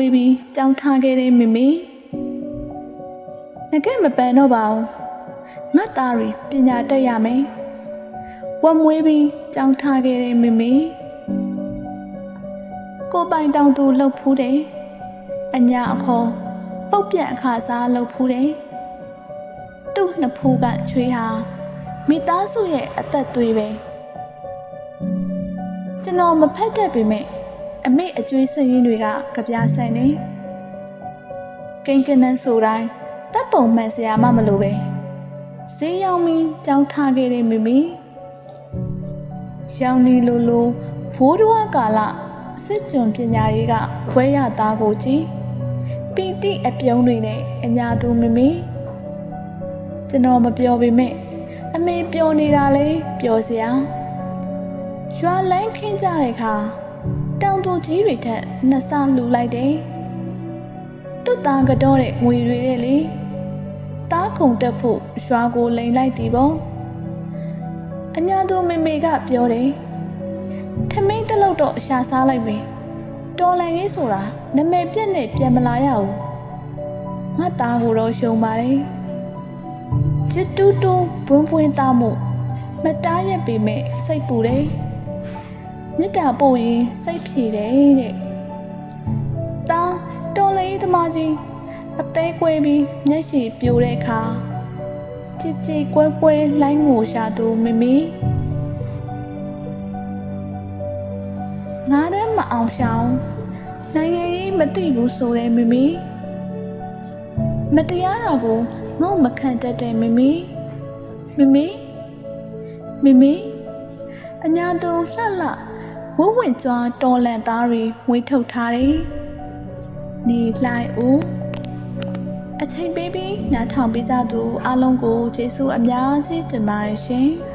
ေးပြီးကြောင်းထားခဲ့တဲ့မမေငကဲ့မပန်တော့ပါဘူးငါသားတွေပညာတတ်ရမယ်ဝတ်မွေးပြီးကြောင်းထားခဲ့တဲ့မမေကိုပိုင်တောင်သူလှုပ်ဖူးတယ်အညာအခေါ်ပုတ်ပြန့်အခါစားလှုပ်ဖူးတယ်သူ့နှစ်ဖူးကချွေးဟာမိသားစုရဲ့အသက်သွေးပဲကျွန်တော်မဖက်တတ်ပေမဲ့ အမေအကျွေးစရင်တွေကကြပြဆန်နေကိန်းကနန်းဆိုတိုင်းတပ်ပုံမှန်စရာမှမလိုပဲဈေးရောက်ပြီးကြောင်းထားခဲ့တဲ့မိမိရောင်နီလိုလိုဘိုးတော်ကာလစစ်ကြုံပညာရေးကဝဲရသားကိုကြည့်ပီတိအပြုံးတွေနဲ့အညာသူမိမိကျွန်တော်မပြောပေမဲ့အမေပျော်နေတာလဲပျော်စရာရွာလန်းခင်းကြတဲ့အခါ တောင်တူကြီးတွေထက်နှစ်ဆလူလိုက်တယ်သူ့သားကတော့တဲ့ငွေတွေတဲ့လေတားခုံတက်ဖို့ရွာကိုလိန်လိုက်သည်ပေါ့အညာသူမေမေကပြောတယ်ထမင်းတစ်လုံးတော့ရှာစားလိုက်ပြီတော်လန်ရေးဆိုတာနမဲပြက်နဲ့ပြန်မလာရဘူးငါသားကိုတော့ရှုံပါတယ်ချစ်တူတူဘွန်းပွင်းသားမှုမတားရက်ပေမဲ့စိတ်ပူတယ် မြစ်တာပို့ရင်စိတ်ဖြေတယ်တဲ့။တာတော်လေးသမားကြီးအသေးကွဲပြီးမျက်ရှိပြိုတဲ့အခါကြည်ကြည်ကွဲကွဲလိုင်းငိုရှာသူမမီငါတည်းမအောင်ရှောင်းနိုင်ငံရေးမသိဘူးဆိုတဲ့မမီမတရားတာကိုငေါ့မခံတတ်တဲ့မမီမမီမမီအညာသူလှလှ ဝဝင့်ကြွားတော်လန်သားတွေဝေးထုတ်ထားတယ်။နေလိုက်ဦးအချိန်ပေးပြီးနားထောင်ပေးကြသူအားလုံးကိုကျေးဇူးအများကြီးတင်ပါတယ်ရှင်။